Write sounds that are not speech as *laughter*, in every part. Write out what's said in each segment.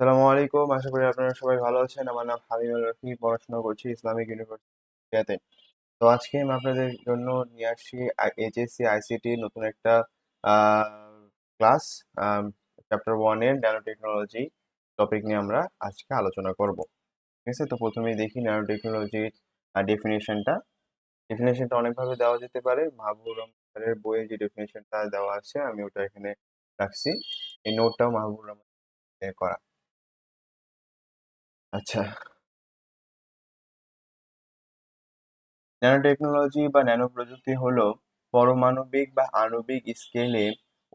আসসালামু আলাইকুম। আশা করি আপনারা সবাই ভালো আছেন। আমার নাম হাবিবুল রফি পড়াশোনা করছি ইসলামিক ইউনিভার্সিটিতে। তো আজকে আমি আপনাদের জন্য নিয়ে আসছি এইচএসসি, আইসিটি নতুন একটা ক্লাস চ্যাপ্টার ওয়ানের ন্যানো টেকনোলজি টপিক নিয়ে আমরা আজকে আলোচনা করব। ঠিক আছে? তো প্রথমেই দেখি ন্যানো টেকনোলজির ডেফিনেশনটা ডেফিনেশনটা অনেকভাবে দেওয়া যেতে পারে। মাহবুব রহমানের বইয়ে যে ডেফিনেশনটা দেওয়া আছে, আমি ওটা এখানে রাখছি। এই নোটটাও মাহবুব রহমান করা। আচ্ছা। ন্যানো টেকনোলজি বা ন্যানো প্রযুক্তি হলো পরমাণবিক বা আণবিক স্কেলে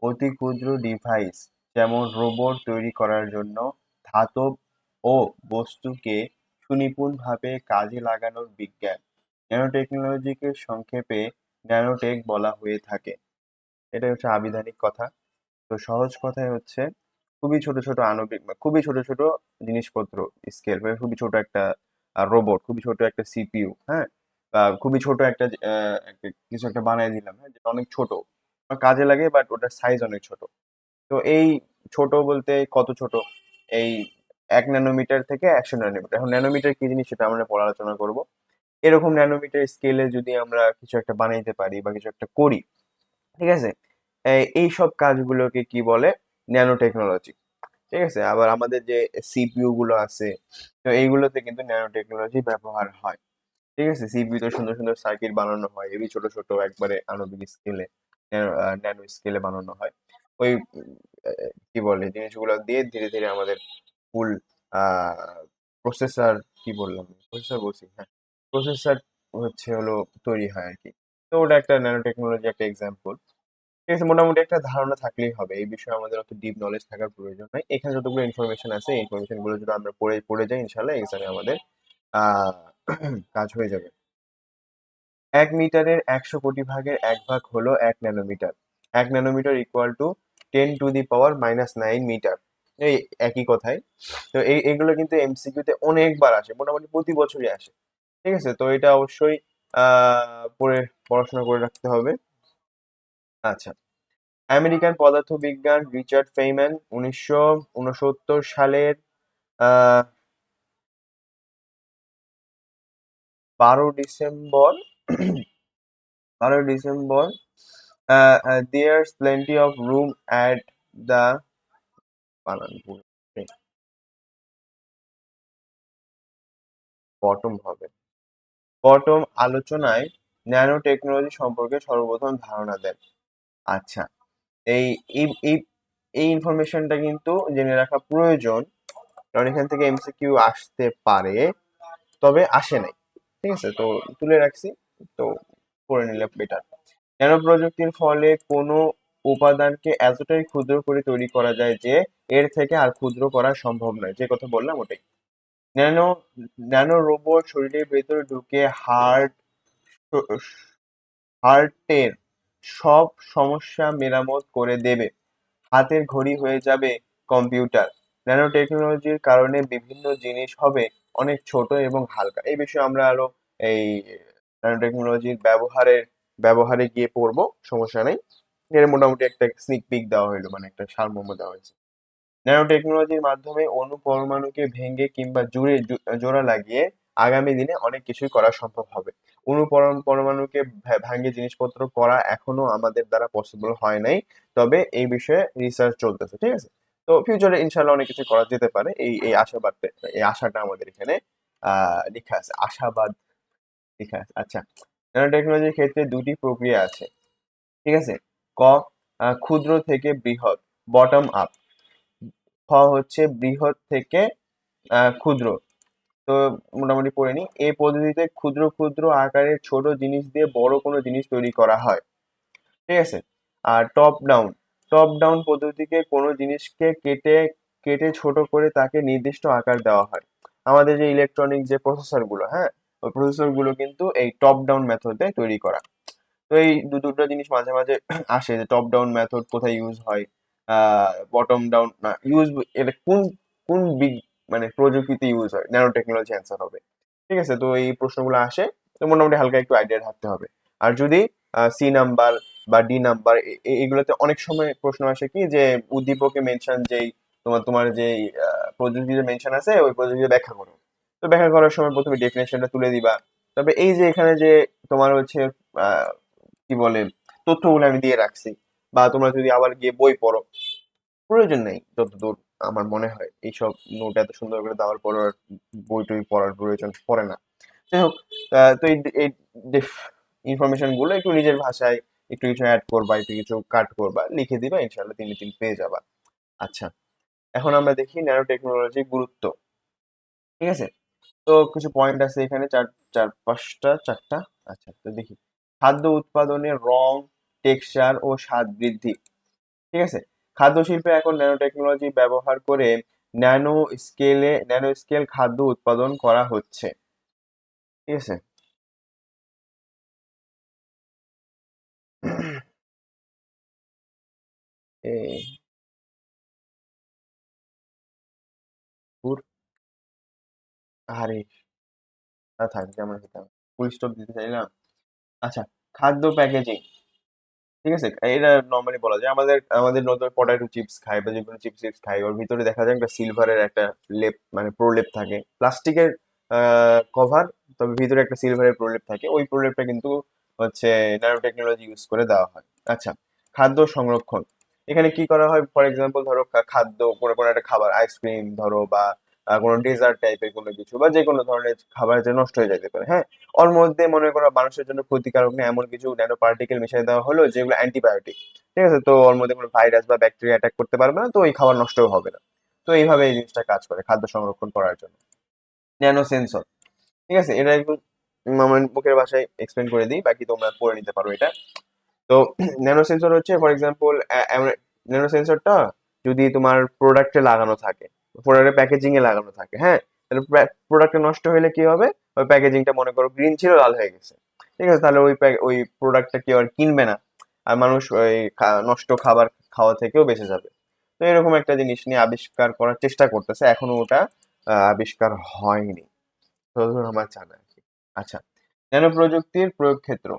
অতি ক্ষুদ্র ডিভাইস যেমন রোবট তৈরি করার জন্য ধাতব ও বস্তুকে সুনিপুণভাবে কাজে লাগানোর বিজ্ঞান। ন্যানো টেকনোলজিকে সংক্ষেপে ন্যানোটেক বলা হয়ে থাকে। এটা হচ্ছে আবিধানিক কথা। তো সহজ কথায় হচ্ছে খুবই ছোট ছোট আণবিক খুবই ছোট ছোট জিনিসপত্র স্কেল মানে খুবই ছোট একটা রোবট খুবই ছোট একটা সিপিইউ হ্যাঁ? খুবই ছোট একটা কিছু একটা বানিয়ে দিলাম হ্যাঁ? যেটা অনেক ছোট কাজে লাগে বাট ওটার সাইজ অনেক ছোট। তো এই ছোট বলতে কত ছোট? এই এক ন্যানোমিটার থেকে একশো ন্যানোমিটার এখন ন্যানোমিটার কি জিনিস সেটা আমরা পড়া আলোচনা করব। এরকম ন্যানোমিটার স্কেলে যদি আমরা কিছু একটা বানাইতে পারি বা কিছু একটা করি, ঠিক আছে? এই সব কাজগুলোকে কি বলে? ন্যানো টেকনোলজি ঠিক আছে? আবার আমাদের যে সিপিইউ গুলো আছে, তো এইগুলোতে কিন্তু ন্যানো টেকনোলজি ব্যবহার হয়, ঠিক আছে? সিপিইউ তে সুন্দর সুন্দর সার্কিট বানানো হয় এবি ছোট ছোট একবারে আণবিক স্কেলে ন্যানো স্কেলে বানানো হয়। ওই কি বলে, জিনিসগুলো দিয়ে ধীরে ধীরে আমাদের ফুল প্রসেসর কি বললাম প্রসেসর বলছি হ্যাঁ প্রসেসর হচ্ছে হলো তৈরি হয় আর কি। তো ওটা একটা ন্যানো টেকনোলজি একটা এক্সাম্পল ঠিক আছে, মোটামুটি একটা ধারণা থাকলেই হবে। এই বিষয়ে আমাদের অত ডিপ নলেজ থাকার প্রয়োজন নাই। এখানে যতগুলো ইনফরমেশন আছে ইনফরমেশনগুলো যদি আমরা পড়ে পড়ে যাই ইনশাল্লাহ এক্সামে আমাদের কাজ হয়ে যাবে। এক মিটারের একশো কোটি ভাগের এক ভাগ হলো এক ন্যানোমিটার এক nanometre equal to ten to the power minus nine metre এই একই কথাই। তো এই, এগুলো কিন্তু এমসিকিউতে অনেকবার আসে, মোটামুটি প্রতি বছরই আসে। ঠিক আছে, তো এটা অবশ্যই আহ পড়ে, পড়াশোনা করে রাখতে হবে। আচ্ছা। আমেরিকান পদার্থবিজ্ঞান রিচার্ড ফেইম্যান উনিশশো উনসত্তর সালের বারো ডিসেম্বর বারো December there's plenty of room at the বানানপুর bottom হবে। বটম আলোচনায় ন্যানো টেকনোলজি সম্পর্কে সর্বপ্রথম ধারণা দেন। আচ্ছা। এই এই ইনফরমেশনটা কিন্তু জেনে রাখা প্রয়োজন, কারণ এখান থেকে এমসিকিউ আসতে পারে, তবে আসে নাই। ঠিক আছে? তো তুলে রাখছি, তো করে নিলে বেটার ন্যানো প্রযুক্তির ফলে কোনো উপাদানকে এতটাই ক্ষুদ্র করে তৈরি করা যায় যে এর থেকে আর ক্ষুদ্র করা সম্ভব নয়? যে কথা বললাম ওটাই। ন্যানো ন্যানো রোবট শরীরের ভেতরে ঢুকে হার্ট হার্টের সব সমস্যা মেরামত করে দেবে। হাতের ঘড়ি হয়ে যাবে কম্পিউটার। ন্যানো টেকনোলজির কারণে বিভিন্ন জিনিস হবে অনেক ছোট এবং হালকা। এই বিষয়ে আমরা আরও এই ন্যানো টেকনোলজির ব্যবহারের, ব্যবহারে গিয়ে পড়ব, সমস্যা নেই। এর মোটামুটি একটা স্নিক পিক দেওয়া হইল মানে একটা সারমর্ম দেওয়া হয়েছে। ন্যানো টেকনোলজির মাধ্যমে অণু পরমাণুকে ভেঙে কিংবা জুড়ে জোড়া লাগিয়ে আগামী দিনে অনেক কিছুই করা সম্ভব হবে। অণু পরমাণুকে ভাঙিয়ে জিনিসপত্র করা এখনও আমাদের দ্বারা পসিবল হয় নাই। তবে এই বিষয়ে রিসার্চ চলতেছে, ঠিক আছে? তো ফিউচারে ইনশাল্লাহ অনেক কিছু করা যেতে পারে। এই এই আশাবাদ, এই আশাটা আমাদের এখানে লেখা আছে। আশাবাদ লেখা আছে। আচ্ছা ন্যানো টেকনোলজির ক্ষেত্রে দুটি প্রক্রিয়া আছে, ঠিক আছে? ক ক্ষুদ্র থেকে বৃহৎ বটম আপ হচ্ছে বৃহৎ থেকে ক্ষুদ্র। তো মোটামুটি পড়ে নিই। এই পদ্ধতিতে ক্ষুদ্র ক্ষুদ্র আকারের ছোট জিনিস দিয়ে বড় কোনো জিনিস তৈরি করা হয়। ঠিক আছে? আর টপ ডাউন টপ ডাউন পদ্ধতিকে কোনো জিনিসকে কেটে কেটে ছোট করে তাকে নির্দিষ্ট আকার দেওয়া হয়। আমাদের যে ইলেকট্রনিক যে প্রসেসরগুলো হ্যাঁ? ওই প্রসেসরগুলো কিন্তু এই টপ ডাউন মেথডে তৈরি করা। তো এই দু দুটো জিনিস মাঝে মাঝে আসে যে টপ ডাউন মেথড কোথায় ইউজ হয় বটম ডাউন ইউজ এটা কোন কোন মানে প্রযুক্তিতে ইউজ হয় ন্যানো টেকনোলজি অ্যান্সার হবে। ঠিক আছে? তো এই প্রশ্নগুলো আসে, তো মোটামুটি হালকা একটু আইডিয়া থাকতে হবে। আর যদি সি নাম্বার বা ডি নাম্বার এগুলোতে অনেক সময় প্রশ্ন আসে কি যে, উদ্দীপকে মেনশন যেই, তোমার তোমার যে প্রযুক্তিতে মেনশন আছে, ওই প্রযুক্তিতে ব্যাখ্যা করো। তো ব্যাখ্যা করার সময় প্রথমে ডেফিনেশনটা তুলে দিবা। তবে এই যে এখানে যে তোমার হচ্ছে কি বলে, তথ্যগুলো আমি দিয়ে রাখছি, বা তোমরা যদি আবার গিয়ে বই পড়ো, প্রয়োজন নেই যতদূর আমার মনে হয় এইসব নোট এত সুন্দর করে দেওয়ার পর বই টই পড়ার প্রয়োজন পড়ে না। যাই হোক তো এই ইনফরমেশনগুলো একটু নিজের ভাষায় একটু কিছু অ্যাড করবা, একটু কিছু কাট করবা, লিখে দিবা ইনশাল্লাহ তিন তিন পেয়ে যাবা। আচ্ছা এখন আমরা দেখি ন্যানো টেকনোলজির গুরুত্ব। ঠিক আছে? তো কিছু পয়েন্ট আছে এখানে, চার চার পাঁচটা, চারটা? আচ্ছা তো দেখি। খাদ্য উৎপাদনের রং টেক্সচার ও স্বাদ বৃদ্ধি। ঠিক আছে? খাদ্য শিল্পে এখন ন্যানো টেকনোলজি ব্যবহার করে ন্যানো স্কেলে ন্যানো স্কেল খাদ্য উৎপাদন করা হচ্ছে। ঠিক আছে? আরে ফুল স্টপ দিতে চাইলাম। আচ্ছা খাদ্য প্যাকেজিং ঠিক আছে? এটা নর্মালি বলা যায়। আমাদের আমাদের নতুন পটাটো চিপস খাই বা যে কোনো চিপস চিপস খাই ওর ভিতরে দেখা যায় একটা সিলভারের একটা লেপ মানে প্রলেপ থাকে। প্লাস্টিকের কভার তবে ভিতরে একটা সিলভারের প্রলেপ থাকে। ওই প্রলেপটা কিন্তু হচ্ছে ন্যানো টেকনোলজি ইউজ করে দেওয়া হয়। আচ্ছা খাদ্য সংরক্ষণ। এখানে কি করা হয়? ফর এক্সাম্পল ধরো খাদ্য, কোনো কোনো একটা খাবার আইসক্রিম ধরো বা কোনো ডেজার্ট টাইপের কোনো কিছু বা যে কোনো ধরনের খাবার যে নষ্ট হয়ে যেতে পারে হ্যাঁ? ওর মধ্যে মনে করো মানুষের জন্য ক্ষতিকারক না, এমন কিছু ন্যানো পার্টিকেল মিশিয়ে দেওয়া হলো যেগুলো অ্যান্টিবায়োটিক ঠিক আছে? তো ওর মধ্যে কোনো ভাইরাস বা ব্যাকটেরিয়া অ্যাটাক করতে পারবে না, তো ওই খাবার নষ্ট হবে না। তো এইভাবে এই জিনিসটা কাজ করে খাদ্য সংরক্ষণ করার জন্য। ন্যানো সেন্সর ঠিক আছে? এটা একটু আমার মুখের ভাষায় এক্সপ্লেন করে দিই, বাকি তোমরা পড়ে নিতে পারো এটা। তো *clears throat* ন্যানো সেন্সর হচ্ছে ফর এক্সাম্পল ন্যানো সেন্সরটা যদি তোমার প্রোডাক্টে লাগানো থাকে প্রোডাক্টের প্যাকেজিং এ লাগানো থাকে হ্যাঁ? তাহলে প্রোডাক্টটা নষ্ট হলে কি হবে? ওই প্যাকেজিংটা মনে করো গ্রিন ছিল, লাল হয়ে গেছে। ঠিক আছে? তাহলে ওই ওই প্রোডাক্টটা কেউ আর কিনবে না? আর মানুষ ওই নষ্ট খাবার খাওয়া থেকেও বেঁচে যাবে। তো এরকম একটা জিনিস নিয়ে আবিষ্কার করার চেষ্টা করতেছে। এখনও ওটা আবিষ্কার হয়নি। আমার জানা। আচ্ছা ন্যানো প্রযুক্তির প্রয়োগ ক্ষেত্র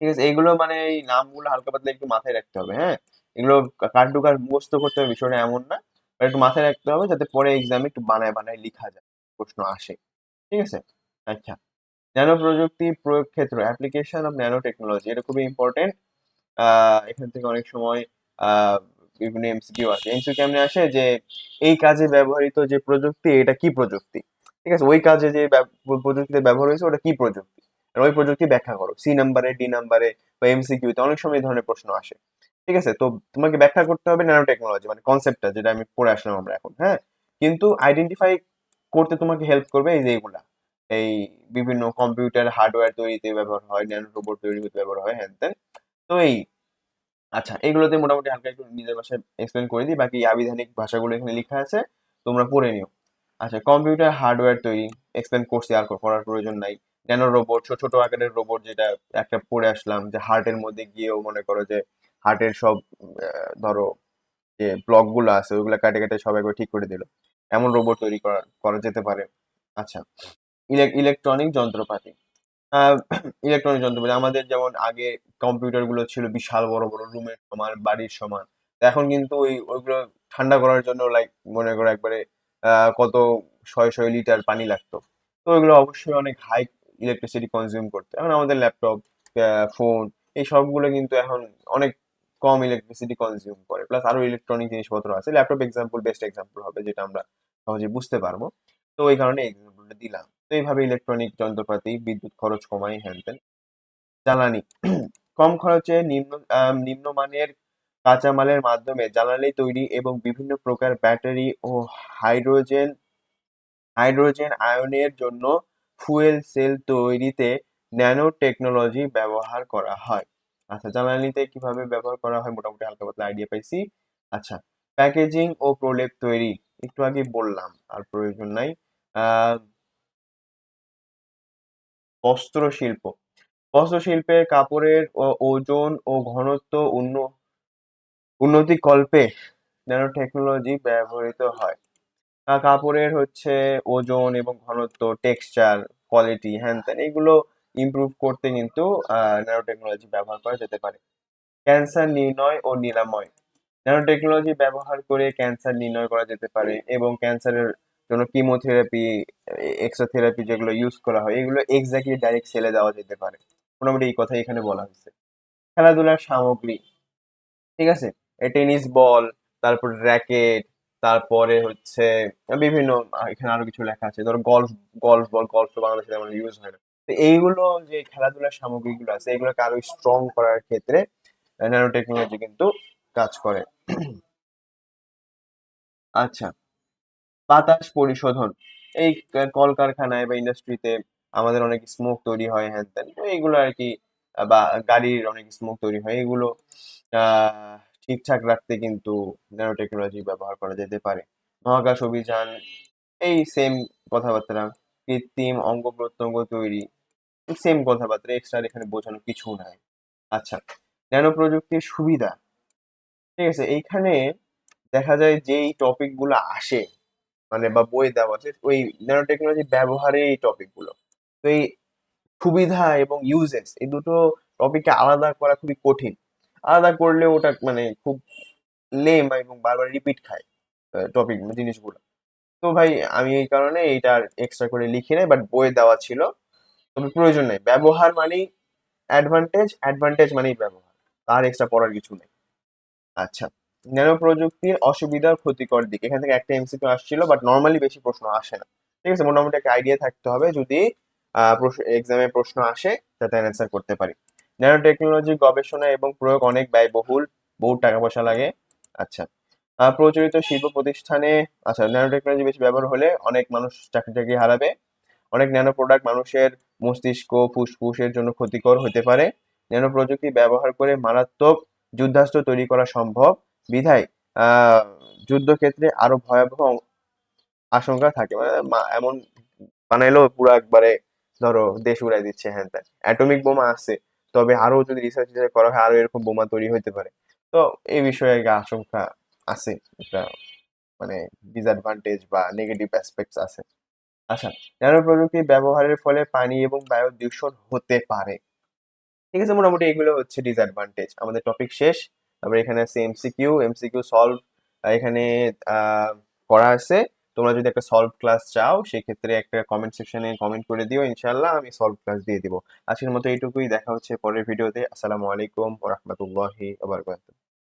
ঠিক আছে? এইগুলো মানে এই নামগুলো হালকা পাতলা একটু মাথায় রাখতে হবে হ্যাঁ? এগুলো কার টু কার মুখস্থ করতে হবে, বিষয়টা এমন না। একটু মাথায় রাখতে হবে যাতে পরে এক্সামে একটু বানায় বানায় লিখা যায়, প্রশ্ন আসে। ঠিক আছে? আচ্ছা। ন্যানো প্রযুক্তির প্রয়োগ ক্ষেত্র অ্যাপ্লিকেশন অফ ন্যানো টেকনোলজি এটা খুবই ইম্পর্টেন্ট এখান থেকে অনেক সময় বিভিন্ন এমসিকিউ আসে। এমসিকিউ কেমনে আসে? যে এই কাজে ব্যবহৃত যে প্রযুক্তি, এটা কি প্রযুক্তি? ঠিক আছে? ওই কাজে যে প্রযুক্তিতে ব্যবহার হয়েছে, ওটা কি প্রযুক্তি? ওই প্রযুক্তি ব্যাখ্যা করো। সি নাম্বারে ডি নাম্বারে বা এমসিকিউতে অনেক সময় এই ধরনের প্রশ্ন আসে। ঠিক আছে? তো তোমাকে ব্যাখ্যা করতে হবে ন্যানো টেকনোলজি মানে কনসেপ্টটা যেটা আমি পড়ে আসলাম আমরা এখন হ্যাঁ? কিন্তু আইডেন্টিফাই করতে তোমাকে হেল্প করবে এই যে এগুলা। এই বিভিন্ন কম্পিউটার হার্ডওয়্যার তৈরিতে ব্যবহার হয় ন্যানো রোবট তৈরি করতে ব্যবহার হয় হ্যান ত্যান তো এই আচ্ছা এগুলোতে মোটামুটি হালকা একটু নিজের ভাষায় এক্সপ্লেন করে দিই, বাকি আবিধানিক ভাষাগুলো এখানে লেখা আছে, তোমরা পড়ে নিও। আচ্ছা কম্পিউটার হার্ডওয়্যার তৈরি এক্সপ্লেন করছি আর করার প্রয়োজন নাই। ন্যানো রোবট ছোট ছোট আকারের রোবট যেটা একটা পড়ে আসলাম, যে হার্টের মধ্যে গিয়েও মনে করো যে হার্টের সব ধরো যে ব্লকগুলো আছে, ওইগুলো কাটে কাটে সব একবার ঠিক করে দিল। এমন রোবট তৈরি করা করা যেতে পারে। আচ্ছা ইলেকট্রনিক যন্ত্রপাতি। ইলেকট্রনিক *clears throat* যন্ত্রপাতি, আমাদের যেমন আগে কম্পিউটারগুলো ছিল বিশাল বড় বড় রুমের সমান, বাড়ির সমান। এখন কিন্তু ওই, ওইগুলো ঠান্ডা করার জন্য লাইক মনে করো একবারে কত শয়ে শয়ে লিটার পানি লাগতো। তো ওইগুলো অবশ্যই অনেক হাই ইলেকট্রিসিটি কনজিউম করতো এখন আমাদের ল্যাপটপ ফোন এই সবগুলো কিন্তু এখন অনেক কম ইলেকট্রিসিটি কনজিউম করে প্লাস আরও ইলেকট্রনিক জিনিসপত্র আছে। ল্যাপটপ এক্সাম্পল বেস্ট এক্সাম্পল হবে, যেটা আমরা সহজে বুঝতে পারব। তো ওই কারণে এক্সাম্পলটা দিলাম। তো এইভাবে ইলেকট্রনিক যন্ত্রপাতি, বিদ্যুৎ খরচ কমায় হ্যান জ্বালানি। *clears throat* কম খরচে নিম্ন নিম্নমানের কাঁচামালের মাধ্যমে জ্বালানি তৈরি এবং বিভিন্ন প্রকার ব্যাটারি ও হাইড্রোজেন হাইড্রোজেন আয়নের জন্য ফুয়েল সেল তৈরিতে ন্যানো টেকনোলজি ব্যবহার করা হয়। আচ্ছা জ্বালানিতে কীভাবে ব্যবহার করা হয়? মোটামুটি হালকা পাতলা আইডিয়া পাইছি। আচ্ছা প্যাকেজিং ও প্রলেপ তৈরি, একটু আগে বললাম, আর প্রয়োজন নাই। বস্ত্র শিল্প বস্ত্র শিল্পের কাপড়ের ওজন ও ঘনত্ব উন্ন উন্নতি কল্পে ন্যানো টেকনোলজি ব্যবহৃত হয়। কাপড়ের হচ্ছে ওজন এবং ঘনত্ব টেক্সচার কোয়ালিটি হ্যান ত্যান এগুলো ইমপ্রুভ করতে কিন্তু ন্যানো টেকনোলজি ব্যবহার করা যেতে পারে। ক্যান্সার নির্ণয় ও নিরাময়। ন্যানো টেকনোলজি ব্যবহার করে ক্যান্সার নির্ণয় করা যেতে পারে এবং ক্যান্সারের জন্য কিমোথেরাপি এক্সোথেরাপি যেগুলো ইউজ করা হয়, এগুলো এক্স্যাক্টলি ডাইরেক্ট সেলে দেওয়া যেতে পারে। মোটামুটি এই কথাই এখানে বলা হয়েছে। খেলাধুলার সামগ্রী, ঠিক আছে? টেনিস বল, তারপর র্যাকেট তারপরে হচ্ছে, বিভিন্ন এখানে আরও কিছু লেখা আছে। ধরো গলফ গলফ বল গলফ তো বাংলাদেশে ইউজ হয় না। তো এইগুলো যে খেলাধুলার সামগ্রীগুলো আছে, এগুলোকে আরও স্ট্রং করার ক্ষেত্রে ন্যানো টেকনোলজি কিন্তু কাজ করে। আচ্ছা বাতাস পরিশোধন। এই কলকারখানায় বা ইন্ডাস্ট্রিতে আমাদের অনেক স্মোক তৈরি হয়, হ্যান ত্যান। এইগুলো আর কি, বা গাড়ির অনেক স্মোক তৈরি হয়। এগুলো ঠিকঠাক রাখতে কিন্তু ন্যানো টেকনোলজি ব্যবহার করা যেতে পারে। মহাকাশ অভিযান, এই সেম কথাবার্তা। কৃত্রিম অঙ্গ প্রত্যঙ্গ তৈরি। সেম কথাবার্তা এক্সট্রা এখানে বোঝানো কিছু নাই। আচ্ছা ন্যানো প্রযুক্তির সুবিধা। ঠিক আছে, এইখানে দেখা যায় যেই টপিকগুলো আসে মানে বা বই দেওয়া আছে, ওই ন্যানো টেকনোলজি ব্যবহারে এই টপিকগুলো। তো এই সুবিধা এবং ইউজেস এই দুটো টপিককে আলাদা করা খুবই কঠিন। আলাদা করলে ওটা মানে খুব লেম এবং বারবার রিপিট খায় টপিক জিনিসগুলো। তো ভাই, আমি এই কারণে এইটা এক্সট্রা করে লিখি নাই বাট বই দেওয়া ছিল। তবে প্রয়োজন নেই। ব্যবহার মানেই অ্যাডভান্টেজ অ্যাডভান্টেজ মানেই ব্যবহার। তার এক্সট্রা পড়ার কিছু নেই। আচ্ছা ন্যানো প্রযুক্তির অসুবিধা ক্ষতিকর দিক। এখান থেকে একটা এমসিকিউ আসছিল বাট নর্মালি বেশি প্রশ্ন আসে না। ঠিক আছে, মোটামুটি একটা আইডিয়া থাকতে হবে যদি এক্সামে প্রশ্ন আসে, যাতে অ্যান্সার করতে পারি। ন্যানো টেকনোলজি গবেষণা এবং প্রয়োগ অনেক ব্যয়বহুল। বহু টাকা পয়সা লাগে। আচ্ছা প্রচলিত শিল্প প্রতিষ্ঠানে আচ্ছা ন্যানো টেকনোলজি বেশি ব্যবহার হলে অনেক মানুষ চাকরি চাকরি হারাবে। অনেক ন্যানো প্রোডাক্ট মানুষের মস্তিষ্ক, ফুসফুসের জন্য ক্ষতিকর হতে পারে। ন্যানো প্রযুক্তি ব্যবহার করে মারাত্মক যুদ্ধাস্ত্র তৈরি করা সম্ভব। বিধায় যুদ্ধক্ষেত্রে আরও ভয়াবহ আশঙ্কা থাকে। মানে এমন বানাইলেও পুরো একবারে ধরো দেশ উড়াই দিচ্ছে, হ্যান ত্যান। অ্যাটমিক বোমা আছে তবে আরও যদি রিসার্চ করা হয়, আরও এরকম বোমা তৈরি হতে পারে। তো এই বিষয়ে আশঙ্কা আছে। একটা মানে ডিসঅ্যাডভান্টেজ বা নেগেটিভ অ্যাসপেক্টস আছে। আচ্ছা ন্যানো প্রযুক্তি ব্যবহারের ফলে পানি এবং বায়ু দূষণ হতে পারে। ঠিক আছে, মোটামুটি এগুলো হচ্ছে ডিসঅ্যাডভান্টেজ আমাদের টপিক শেষ। তারপরে এখানে আছে এমসিকিউ এমসিকিউ সলভ এখানে করা আছে। তোমরা যদি একটা সলভ ক্লাস চাও, সেক্ষেত্রে একটা কমেন্ট সেকশনে কমেন্ট করে দিও। ইনশাল্লাহ আমি সলভ ক্লাস দিয়ে দিব। আজকের মতো এইটুকুই। দেখা হচ্ছে পরের ভিডিওতে আসসালামু আলাইকুম ওরহমতুল্লাহি ওবরকাতুহ